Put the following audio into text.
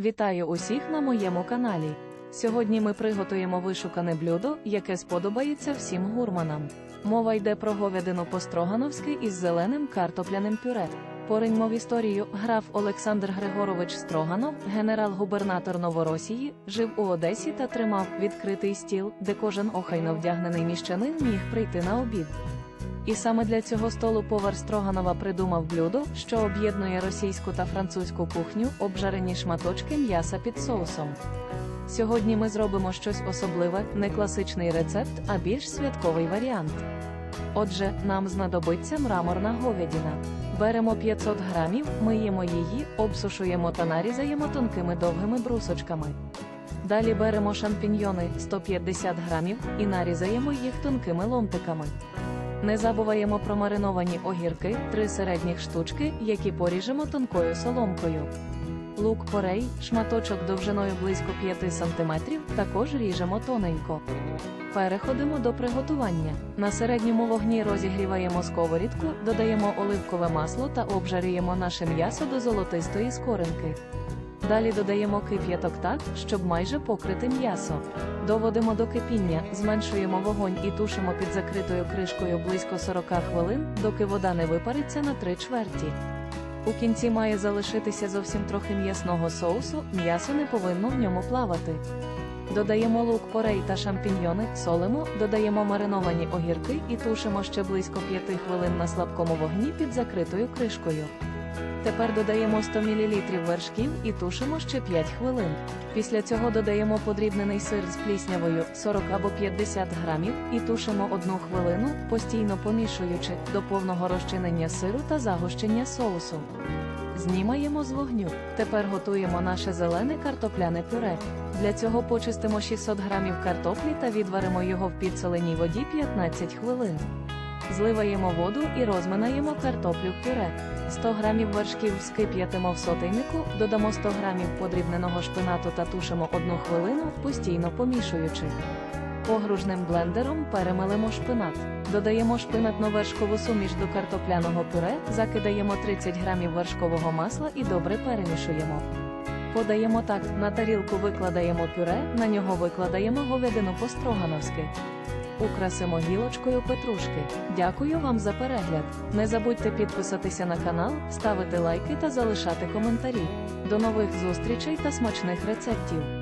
Вітаю усіх на моєму каналі. Сьогодні ми приготуємо вишукане блюдо, яке сподобається всім гурманам. Мова йде про говядину по-строгановськи із зеленим картопляним пюре. Пориньмо в історію граф Олександр Григорович Строганов, генерал-губернатор Новоросії, жив у Одесі та тримав відкритий стіл, де кожен охайно вдягнений міщанин міг прийти на обід. І саме для цього столу повар Строганова придумав блюдо, що об'єднує російську та французьку кухню, обжарені шматочки м'яса під соусом. Сьогодні ми зробимо щось особливе, не класичний рецепт, а більш святковий варіант. Отже, нам знадобиться мраморна говядина. Беремо 500 грамів, миємо її, обсушуємо та нарізаємо тонкими довгими брусочками. Далі беремо шампіньйони 150 грамів і нарізаємо їх тонкими ломтиками. Не забуваємо про мариновані огірки, три середніх штучки, які поріжемо тонкою соломкою. Лук порей, шматочок довжиною близько 5 см, також ріжемо тоненько. Переходимо до приготування. На середньому вогні розігріваємо сковорідку, додаємо оливкове масло та обжарюємо наше м'ясо до золотистої скоринки. Далі додаємо кип'яток так, щоб майже покрити м'ясо. Доводимо до кипіння, зменшуємо вогонь і тушимо під закритою кришкою близько 40 хвилин, доки вода не випариться на три чверті. У кінці має залишитися зовсім трохи м'ясного соусу, м'ясо не повинно в ньому плавати. Додаємо лук, порей та шампіньйони, солимо, додаємо мариновані огірки і тушимо ще близько 5 хвилин на слабкому вогні під закритою кришкою. Тепер додаємо 100 мл вершків і тушимо ще 5 хвилин. Після цього додаємо подрібнений сир з пліснявою 40 або 50 грамів і тушимо 1 хвилину, постійно помішуючи до повного розчинення сиру та загущення соусу. Знімаємо з вогню. Тепер готуємо наше зелене картопляне пюре. Для цього почистимо 600 грамів картоплі та відваримо його в підсоленій воді 15 хвилин. Зливаємо воду і розминаємо картоплю пюре. 100 грамів вершків скип'ятимо в сотейнику, додамо 100 грамів подрібненого шпинату та тушимо 1 хвилину, постійно помішуючи. Погружним блендером перемелимо шпинат. Додаємо шпинатно-вершкову суміш до картопляного пюре, закидаємо 30 грамів вершкового масла і добре перемішуємо. Подаємо так, на тарілку викладаємо пюре, на нього викладаємо говядину по-строгановськи. Украсимо гілочкою петрушки. Дякую вам за перегляд. Не забудьте підписатися на канал, ставити лайки та залишати коментарі. До нових зустрічей та смачних рецептів!